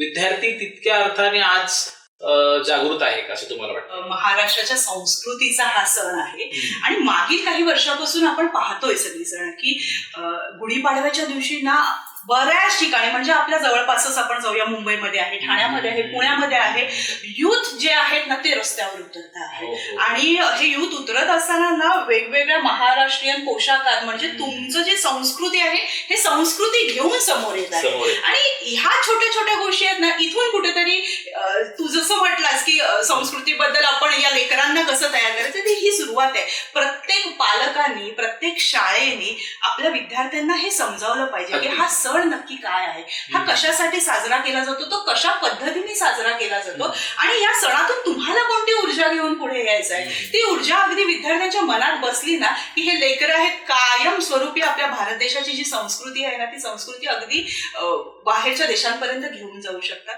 विद्यार्थी तितक्या अर्थाने आज जागृत आहे का असं तुम्हाला वाटतं? महाराष्ट्राच्या संस्कृतीचा हा सण आहे. आणि मागील काही वर्षापासून आपण पाहतोय सगळीजण की अ, गुढीपाडव्याच्या दिवशी ना बऱ्याच ठिकाणी म्हणजे आपल्या जवळपासच आपण जाऊया मुंबईमध्ये आहे ठाण्यामध्ये आहे पुण्यामध्ये आहे. युथ जे आहेत ना ते रस्त्यावर उतरत आहे. हो, हो. आणि हे युथ उतरत असताना ना वेगवेगळ्या महाराष्ट्रीयन पोशाखात म्हणजे तुमचं जे संस्कृती आहे हे संस्कृती घेऊन समोर येत आहे. आणि ह्या छोट्या छोट्या गोष्टी आहेत ना इथून कुठेतरी तू जसं म्हटलास की संस्कृतीबद्दल आपण या लेकरांना कसं तयार करायचं ती ही सुरुवात आहे. प्रत्येक पालकांनी प्रत्येक शाळेने आपल्या विद्यार्थ्यांना हे समजावलं पाहिजे की हा सण नक्की काय आहे? हा कशासाठी साजरा केला जातो? तो कशा पद्धतीने साजरा केला जातो? आणि या सणातून तुम्हाला कोणती ऊर्जा घेऊन पुढे यायचं आहे? ती ऊर्जा अगदी विद्यार्थ्यांच्या मनात बसली ना की हे लेकर आहेत कायम स्वरूपी आपल्या भारत देशाची जी संस्कृती आहे ना ती संस्कृती अगदी बाहेरच्या देशांपर्यंत घेऊन जाऊ शकतात.